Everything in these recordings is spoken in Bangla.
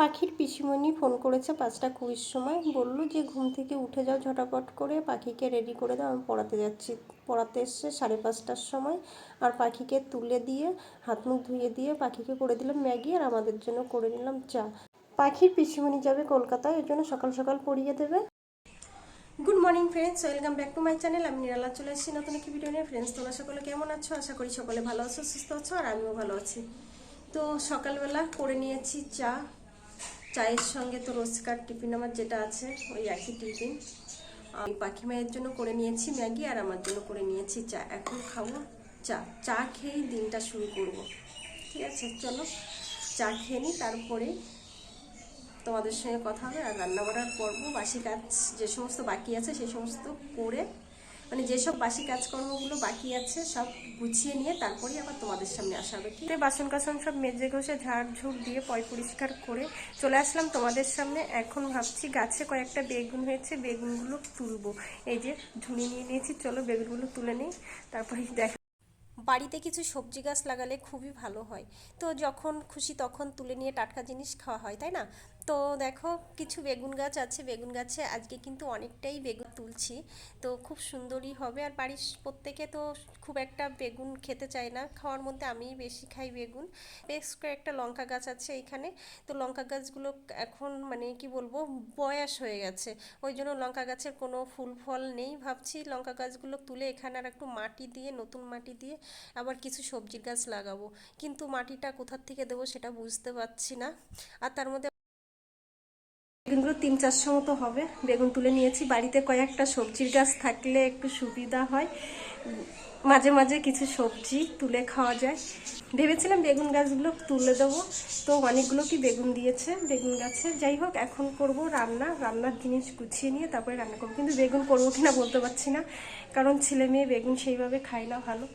পাখির পিসিমণি ফোন করেছে পাঁচটা কুড়ির সময়। বলল যে, ঘুম থেকে উঠে যাও ঝটাপট করে। পাখিকে রেডি করে দাও, আমি পড়াতে যাচ্ছি। পড়াতে এসছে সাড়ে পাঁচটার সময় আর পাখিকে তুলে দিয়ে, হাত মুখ ধুয়ে দিয়ে পাখিকে করে দিলাম ম্যাগি আর আমাদের জন্য করে নিলাম চা। পাখির পিসিমণি যাবে কলকাতায় ওই জন্য সকাল সকাল পড়িয়ে দেবে। Good morning friends, welcome back to my channel. আমি নিরালা চলে এসেছি নতুন একটি ভিডিও নিয়ে। ফ্রেন্ডস, তোমরা সকলে কেমন আছো? আশা করি সকলে ভালো আছো, সুস্থ আছো, আর আমিও ভালো আছি। তো সকালবেলা করে নিয়েছি চা। চায়ের সঙ্গে তো রোজকার টিফিন আমার যেটা আছে, ওই একই টিফিন। আমি পাখি মায়ের জন্য করে নিয়েছি ম্যাগি আর আমার জন্য করে নিয়েছি চা। এখন খাব চা। চা খেয়েই দিনটা শুরু করব। ঠিক আছে, চলো। চা খেয়ে নিই, তারপরে তোমাদের সঙ্গে কথা হবে আর রান্না বান্নার পর্ব, বাসি কাজ যে সমস্ত বাকি আছে সেই সমস্ত করে মানে যেসব বাসি কাজকর্মগুলো বাকি আছে সব গুছিয়ে নিয়ে তারপরেই আবার তোমাদের সামনে আসা হবে ঠিক বাসন কাসন সব মেজে ঘষে ঝাড় ঝুড় দিয়ে পয় পরিষ্কার করে চলে আসলাম তোমাদের সামনে। এখন ভাবছি গাছে কয়েকটা বেগুন হয়েছে বেগুনগুলো তুলবো। এই যে ঝুড়ি নিয়ে নিয়েছি চলো বেগুনগুলো তুলে নিই তারপরে দেখ বাড়িতে কিছু সবজি গাছ লাগালে খুবই ভালো হয়। তো যখন খুশি তখন তুলে নিয়ে টাটকা জিনিস খাওয়া হয় তাই না? তো দেখো, কিছু বেগুন গাছ আছে। বেগুন গাছে আজকে কিন্তু অনেকটাই বেগুন তুলছি। তো খুব সুন্দরই হবে। আর বাড়ির প্রত্যেকে তো খুব একটা বেগুন খেতে চায় না। খাওয়ার মধ্যে আমিই বেশি খাই বেগুন। বেশ কয়েকটা লঙ্কা গাছ আছে এখানে। তো লঙ্কা গাছগুলো এখন মানে কি বলব, বয়স হয়ে গেছে। ওই জন্য লঙ্কা গাছের কোনো ফুল ফল নেই। ভাবছি লঙ্কা গাছগুলো তুলে এখানে আর একটু মাটি দিয়ে, নতুন মাটি দিয়ে আবার কিছু সবজির গাছ লাগাবো। কিন্তু মাটিটা কোথার থেকে দেবো সেটা বুঝতে পারছি না। আর তার মধ্যে বেগুনগুলো তিন চারশো মতো হবে। বেগুন তুলে নিয়েছি। বাড়িতে কয়েকটা সবজির গাছ থাকলে একটু সুবিধা হয়। মাঝে মাঝে কিছু সবজি তুলে খাওয়া যায়। ভেবেছিলাম বেগুন গাছগুলো তুলে দেবো। তো অনেকগুলো কি বেগুন দিয়েছে, বেগুন গাছে। যাই হোক, এখন করব রান্না। রান্নার জিনিস গুছিয়ে নিয়ে তারপরে রান্না করব। কিন্তু বেগুন করব কিনা বলতে পারছি না। কারণ ছেলে মেয়ে বেগুন সেইভাবে খায় না ভালো।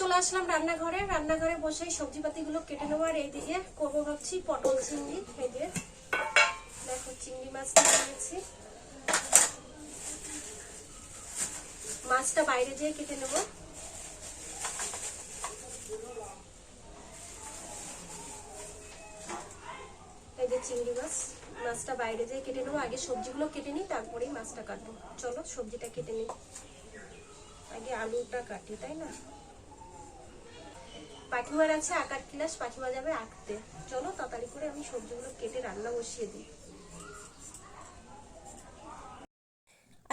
চলে আসলাম রান্নাঘরে। রান্নাঘরে বসে সবজিপাতিগুলো কেটে নেব আর এইদিকে করব ভাবছি পটল চিংড়ি। এই যে দেখো চিংড়ি মাছ নিয়েছি। মাছটা বাইরে যেয়ে কেটে নেব। এই যে চিংড়ি মাছ, মাছটা বাইরে যেয়ে কেটে নেব। আগে সবজিগুলো কেটে নিই, তারপরেই মাছটা কাটবো। চলো সবজিটা কেটে নিই। আগে আলুটা কাটি, তাই না? পাখিমার আছে আঁকার ক্লাস, পাখিমা যাবে আঁকতে। চলো তাড়াতাড়ি করে আমি সবজিগুলো কেটে রান্না বসিয়ে দিই।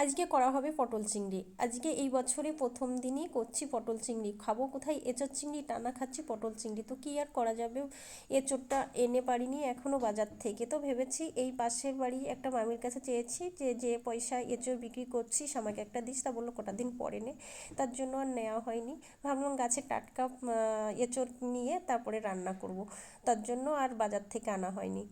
আজকে করা হবে পটল চিংড়ি। আজকে এই বছরে প্রথম দিনই করছি পটল চিংড়ি। খাব কোথায়? এঁচোর চিংড়ি, টানা খাচ্ছি পটল চিংড়ি। তো কী আর করা যাবে? এঁচোরটা এনে পারিনি এখনও বাজার থেকে। তো ভেবেছি এই পাশের বাড়ি একটা মামির কাছে চেয়েছি যে যে পয়সা এঁচোর বিক্রি করছিস, আমাকে একটা দিস। তা বলল, কটা দিন পরে নে। তার জন্য আর নেওয়া হয়নি। ভাবলাম গাছের টাটকা এঁচোর নিয়ে তারপরে রান্না করব। তার জন্য আর বাজার থেকে আনা হয়নি।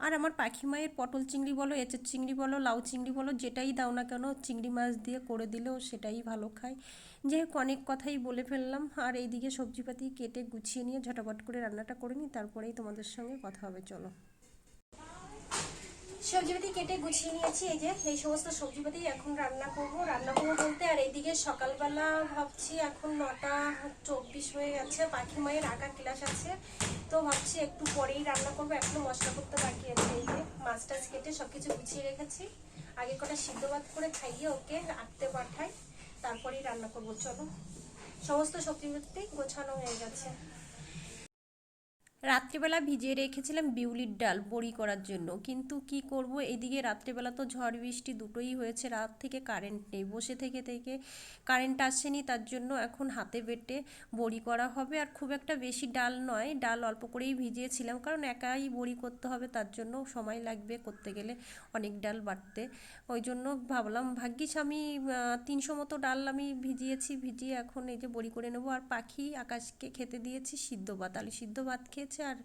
আর আমার পাখি মায়ের পটল চিংড়ি বলো, এঁচের চিংড়ি বলো, লাউ চিংড়ি বলো, যেটাই দাও না কেন চিংড়ি মাছ দিয়ে করে দিলেও সেটাই ভালো খায়। যাই হোক, অনেক কথাই বলে ফেললাম। আর এইদিকে সবজিপাতি কেটে গুছিয়ে নিয়ে ঝটাপট করে রান্নাটা করে নিই, তারপরেই তোমাদের সঙ্গে কথা হবে, চলো। সবজিপাতি কেটে গুছিয়ে নিয়েছি, এই যে এই সমস্ত সবজিপাতি এখন রান্না করব। রান্না করব বলতে, আর এইদিকে সকালবেলা ভাবছি এখন নটা চব্বিশ হয়ে গেছে পাখি মায়ের আঁকা ক্লাস আছে। তো ভাবছি একটু পরেই রান্না করব, এখনও মশলা করতে বাকি আছে, এই যে মাছ টাছ কেটে সব কিছু গুছিয়ে রেখেছি। আগে কটা সিদ্ধ ভাত করে খাইয়ে ওকে আঁকতে পাঠাই, তারপরেই রান্না করব, চলো। সমস্ত সবজি গোছানো হয়ে গেছে। রাত্রিবেলা ভিজিয়ে রেখেছিলাম বিউলির ডাল বড়ি করার জন্য। কিন্তু কি করব? এদিকে রাত্রিবেলা তো ঝড় বৃষ্টি দুটোই হয়েছে, রাত থেকে কারেন্ট নেই। বসে থেকে থেকে কারেন্ট আসেনি, তার জন্য এখন হাতে বেটে বড়ি করা হবে। আর খুব একটা বেশি ডাল নয়, ডাল অল্প করেই ভিজিয়েছিলাম। কারণ একাই বড়ি করতে হবে, তার জন্য সময় লাগবে করতে গেলে অনেক ডাল বাটতে। ওই জন্য ভাবলাম, ভাগ্যিস আমি তিনশো মতো ডাল আমি ভিজিয়েছি, ভিজিয়ে এখন এই যে বড়ি করে নেব। আর পাখি আকাশকে খেতে দিয়েছি, সিদ্ধ ভাত, আলু সিদ্ধ ভাত খেয়েছে আর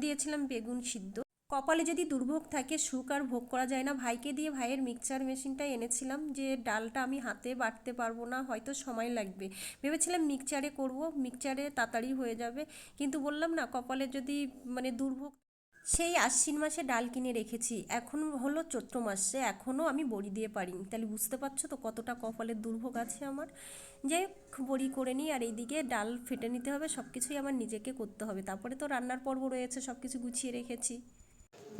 দিয়েছিলাম বেগুন সিদ্ধ। কপালে যদি দুর্ভোগ থাকে, সুখ আর ভোগ করা যায় না। ভাইকে দিয়ে ভাইয়ের মিক্সচার মেশিনটা এনেছিলাম যে ডালটা আমি হাতে বাটতে পারব না, হয়তো সময় লাগবে। ভেবেছিলাম মিক্সচারে করব, মিক্সচারে তাড়াতাড়ি হয়ে যাবে। কিন্তু বললাম না, কপালে যদি মানে দুর্ভোগ সেই আশ্বিন মাসে ডাল কিনে রেখেছি, এখন হলো চৈত্র মাসে এখনও আমি বড়ি দিয়ে পারিনি। তাহলে বুঝতে পারছ তো কতটা কপালের দুর্ভোগ আছে আমার? যে বড়ি করে নিই আর এইদিকে ডাল ফেটে নিতে হবে সব কিছুই আমার নিজেকে করতে হবে। তারপরে তো রান্নার পর্ব রয়েছে সব কিছু গুছিয়ে রেখেছি।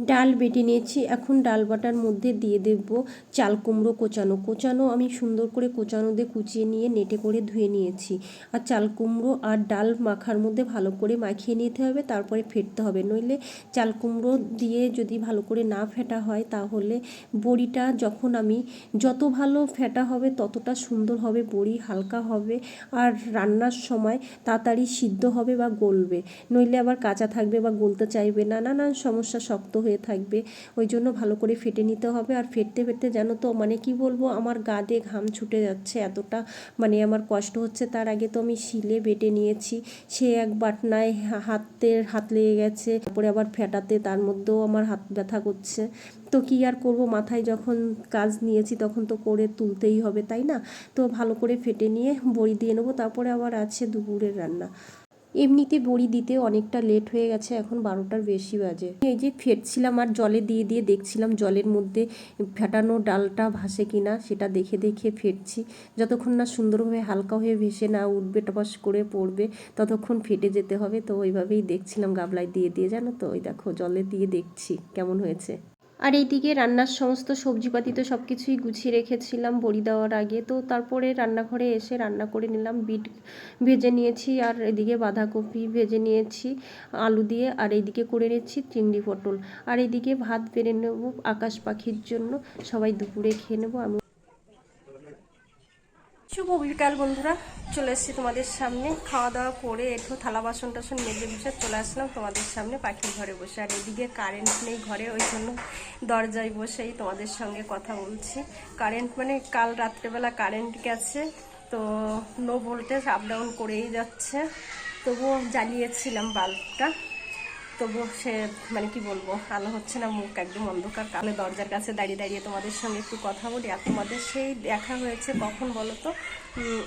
ডাল বেটে নিয়েছি। এখন ডাল বাটার মধ্যে দিয়ে দেব চাল কুমড়ো কোচানো। কোচানো আমি সুন্দর করে কোচানো দিয়ে কুচিয়ে নিয়ে নেটে করে ধুয়ে নিয়েছি। আর চাল কুমড়ো আর ডাল মাখার মধ্যে ভালো করে মাখিয়ে নিতে হবে, তারপরে ফেটতে হবে। নইলে চাল কুমড়ো দিয়ে যদি ভালো করে না ফেটা হয়, তাহলে বড়িটা যখন আমি যত ভালো ফেটা হবে, ততটা সুন্দর হবে, বড়ি হালকা হবে আর রান্নার সময় তাড়াতাড়ি সিদ্ধ হবে বা গলবে। নইলে আবার কাঁচা থাকবে বা গলতে চাইবে না, নানান সমস্যা শক্ত হয়ে থাকবে। ওই জন্য ভালো করে ফেটে নিতে হবে। আর ফেটতে ফেটতে জানো তো মানে কি বলব, আমার গা দিয়ে ঘাম ছুটে যাচ্ছে এতটা। মানে আমার কষ্ট হচ্ছে, তার আগে তো আমি শিলে বেটে নিয়েছি। সে এক বাটনায় হাতের হাত লেগে গেছে। তারপরে আবার ফেটাতে, তার মধ্যেও আমার হাত ব্যথা করছে। তো কি আর করব, মাথায় যখন কাজ নিয়েছি তখন তো করে তুলতেই হবে, তাই না? তো ভালো করে ফেটে নিয়ে বড়ি দিয়ে নেব, তারপরে আবার আছে দুপুরের রান্না। এমনিতে বড়ি দিতে অনেকটা লেট হয়ে গেছে, এখন বারোটার বেশি বাজে। এই যে ফেটছিলাম আর জলে দিয়ে দিয়ে দেখছিলাম জলের মধ্যে ফেটানো ডালটা ভাসে কিনা, সেটা দেখে দেখে ফেটছি। যতক্ষণ না সুন্দরভাবে হালকা হয়ে ভেসে না উঠবে, টপাস করে পড়বে, ততক্ষণ ফেটে যেতে হবে। তো ওইভাবেই দেখছিলাম গাবলায় দিয়ে দিয়ে, জানো তো? ওই দেখো, জলে দিয়ে দেখছি, কেমন হয়েছে। আর এইদিকে রান্নার সমস্ত সবজিপাতি তো সব কিছুই গুছিয়ে রেখেছিলাম বড়ি দেওয়ার আগে। তো তারপরে রান্নাঘরে এসে রান্না করে নিলাম, বিট ভেজে নিয়েছি আর এদিকে বাঁধাকপি ভেজে নিয়েছি, আলু দিয়ে আর এইদিকে করে নিচ্ছি চিংড়ি পটল। আর এইদিকে ভাত বেড়ে নেব আকাশ পাখির জন্য, সবাই দুপুরে খেয়ে নেব, আমি শুভ বিকাল বন্ধুরা। চলে এসেছি তোমাদের সামনে। খাওয়া দাওয়া করে একটু থালা বাসন টাসন মেজে বসে চলে আসলাম তোমাদের সামনে পাখির ঘরে বসে। আর এদিকে কারেন্ট নেই ঘরে, ওই জন্য দরজায় বসেই তোমাদের সঙ্গে কথা বলছি। কারেন্ট মানে কাল রাত্রেবেলা কারেন্ট গেছে, তো নো ভোল্টেজ আপ ডাউন করেই যাচ্ছে। তবুও জ্বালিয়েছিলাম বাল্বটা তবু সে মানে কি বলব আলো হচ্ছে না মুখ, একদম অন্ধকার, কালে দরজার কাছে দাঁড়িয়ে দাঁড়িয়ে তোমাদের সঙ্গে একটু কথা বলি। আর তোমাদের সেই দেখা হয়েছে কখন বলো তো?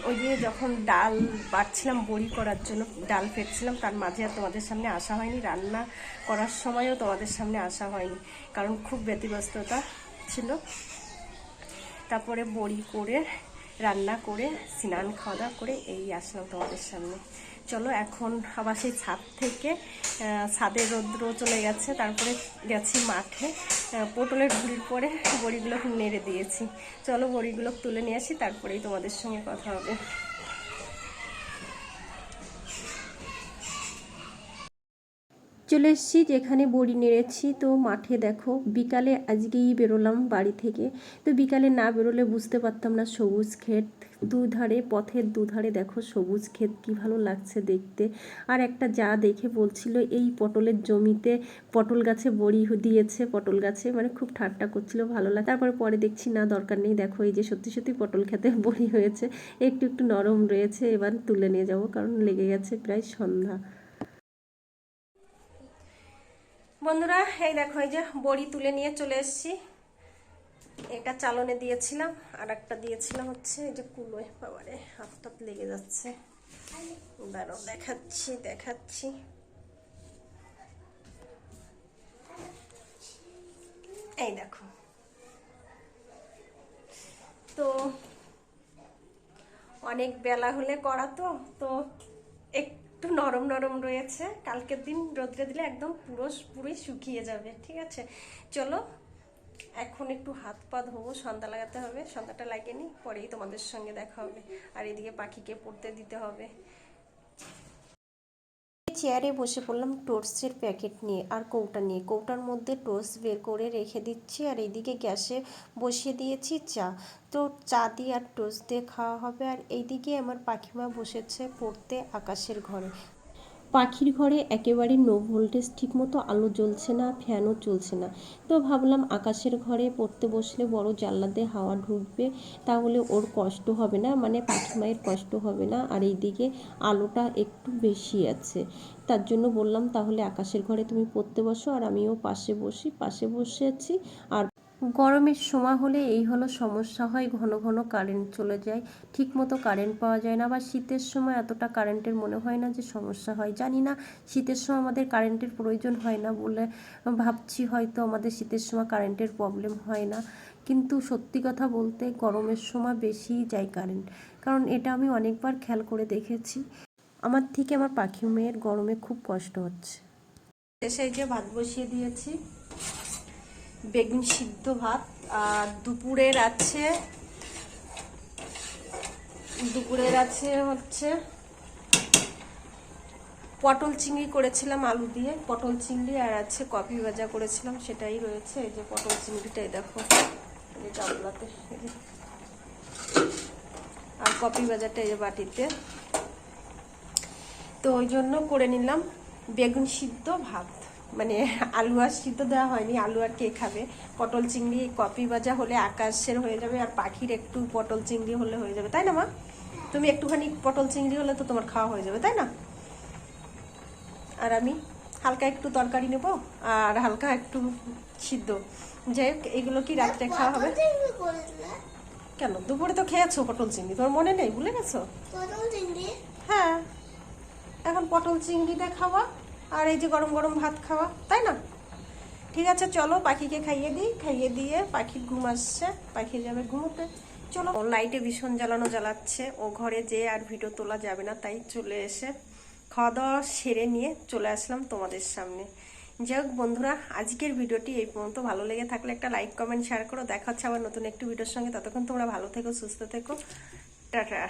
ওই যে যখন ডাল বাড়ছিলাম বড়ি করার জন্য, ডাল ফেটছিলাম, তার মাঝে আর তোমাদের সামনে আসা হয়নি, রান্না করার সময়ও তোমাদের সামনে আসা হয়নি, কারণ খুব ব্যতিব্যস্ততা ছিল। তারপরে বড়ি করে, রান্না করে, স্নান খাওয়া দাওয়া করে, এই আসলাম তোমাদের সামনে। চলো, এখন আবার সেই ছাদ থেকে ছাদে রৌদ্র চলে গেছে। তারপরে গেছি মাঠে। পটলের ভুল করে বড়িগুলো নেড়ে দিয়েছি। চলো বড়িগুলো তুলে নিয়ে আসি, তারপরেই তোমাদের সঙ্গে কথা হবে। চলে এসেছি যেখানে বড়ি নেড়েছি। তো মাঠে দেখো, বিকালে আজকেই বেরোলাম বাড়ি থেকে। তো বিকালে না বেরোলে বুঝতে পারতাম না সবুজ ক্ষেত। দুধারে, পথের দুধারে দেখো সবুজ ক্ষেত, কি ভালো লাগছে দেখতে। আর একটা যা দেখে বলছিল, এই পটলের জমিতে পটল গাছে বড়ি দিয়েছে, পটল গাছে মানে খুব ঠাট্টা করছিল, ভালো লাগে তারপরে পরে দেখছি, না, দরকার নেই, দেখো এই যে সত্যি সত্যি পটল খেতে বড়ি হয়েছে। একটু একটু নরম রয়েছে, এবার তুলে নিয়ে যাব, কারণ লেগে গেছে প্রায় সন্ধ্যা। বন্ধুরা, এই দেখো, এই যে বড়ি তুলে নিয়ে চলে এসেছি। এটা চালনে দিয়েছিলাম আর একটা দিয়েছিলাম হচ্ছে এই যে কুলোয়। বাবারে, হাত টাত লেগে যাচ্ছে। দাঁড়াও, দেখাচ্ছি দেখাচ্ছি। এই দেখো। তো অনেক বেলা হলে করা তো তো একটু নরম নরম রয়েছে। কালকের দিন রোদ্রে দিলে একদম পুরো পুরোই শুকিয়ে যাবে, ঠিক আছে? চলো, এখন একটু হাত পা ধোবো, সন্ধ্যা লাগাতে হবে। সন্ধ্যাটা লাগিয়ে নিই, পরেই তোমাদের সঙ্গে দেখা হবে। আর এদিকে পাখিকে পড়তে দিতে হবে। চেয়ারে বসে পড়লাম টোস্টের প্যাকেট নিয়ে আর কৌটা নিয়ে। কৌটার মধ্যে টোস্ট বের করে রেখে দিচ্ছি আর এইদিকে গ্যাসে বসিয়ে দিয়েছি চা। তো চা দিয়ে আর টোস্ট দিয়ে খাওয়া হবে। আর এইদিকে আমার পাখিমা বসেছে পড়তে আকাশের ঘরে। পাখির ঘরে একেবারে নো ভোল্টেজ ঠিকমতো আলো জ্বলছে না ফ্যানও চলছে না। তো ভাবলাম আকাশের ঘরে পড়তে বসলে বড় জানলাতে হাওয়া ঢুকবে, তাহলে ওর কষ্ট হবে না মানে পাখি মায়ের কষ্ট হবে না, আর এইদিকে আলোটা একটু বেশি আছে। তার জন্য বললাম, তাহলে আকাশের ঘরে তুমি পড়তে বসো, আর আমিও পাশে বসি, পাশে বসে আছি, আর গরমের সময় হলে এই হলো সমস্যা হয়, ঘন ঘন কারেন্ট চলে যায়। ঠিক মতো কারেন্ট পাওয়া যায় না বা শীতের সময় এতটা কারেন্টের মনে হয় না যে সমস্যা হয়। জানি না শীতের সময় আমাদের কারেন্টের প্রয়োজন হয় না বলে ভাবছি, হয়তো আমাদের শীতের সময় কারেন্টের প্রবলেম হয় না। কিন্তু সত্যি কথা বলতে গরমের সময় বেশিই যায় কারেন্ট কারণ এটা আমি অনেকবার খেয়াল করে দেখেছি। আমার থেকে আমার পাখি মেয়ের গরমে খুব কষ্ট হচ্ছে। এসে যে ভাত বসিয়ে দিয়েছি। বেগুন সিদ্ধ ভাত আর দুপুরের আছে দুপুরের আছে হচ্ছে পটল চিংড়ি করেছিলাম আলু দিয়ে, পটল চিংড়ি আর আছে কফি ভাজা করেছিলাম, সেটাই রয়েছে। এই যে পটল চিংড়িটাই দেখো, এই আর কফি ভাজাটা এই যে বাটিতে। তো ওই জন্য করে নিলাম বেগুন সিদ্ধ ভাত। মানে আলু আর সিদ্ধ দেওয়া হয়নি আলু আর কে খাবে? পটল চিংড়ি কপি ভাজা হলে আকাশের হয়ে যাবে আর পাখির একটু পটল চিংড়ি হলে হয়ে যাবে তাই না মা? তুমি একটুখানি পটল চিংড়ি হলে তো তোমার খাওয়া হয়ে যাবে তাই না? আর আমি হালকা একটু তরকারি নেব আর হালকা একটু সিদ্ধ। যাই হোক এগুলো কি রাত্রে খাওয়া হবে? কেন? দুপুরে তো খেয়েছো পটল চিংড়ি তোমার মনে নেই? ভুলে গেছো? চিংড়ি? হ্যাঁ। এখন পটল চিংড়িটা খাওয়া আর এই যে গরম গরম ভাত খাওয়া, তাই না? ঠিক আছে, চলো পাখিকে খাইয়ে দিই, খাইয়ে দিয়ে পাখির ঘুম আসছে, পাখি যাবে ঘুমোতে। চলো, ও লাইটে ভীষণ জ্বালানো জ্বালাচ্ছে, ও ঘরে যে আর ভিডিও তোলা যাবে না, তাই চলে এসে খাওয়া দাওয়া সেরে নিয়ে চলে আসলাম তোমাদের সামনে। যাই হোক বন্ধুরা, আজকের ভিডিওটি এই পর্যন্ত। ভালো লেগে থাকলে একটা লাইক কমেন্ট শেয়ার করো। দেখা হচ্ছে আবার নতুন একটি ভিডিওর সঙ্গে। ততক্ষণ তোমরা ভালো থেকো, সুস্থ থেকো। টাটা।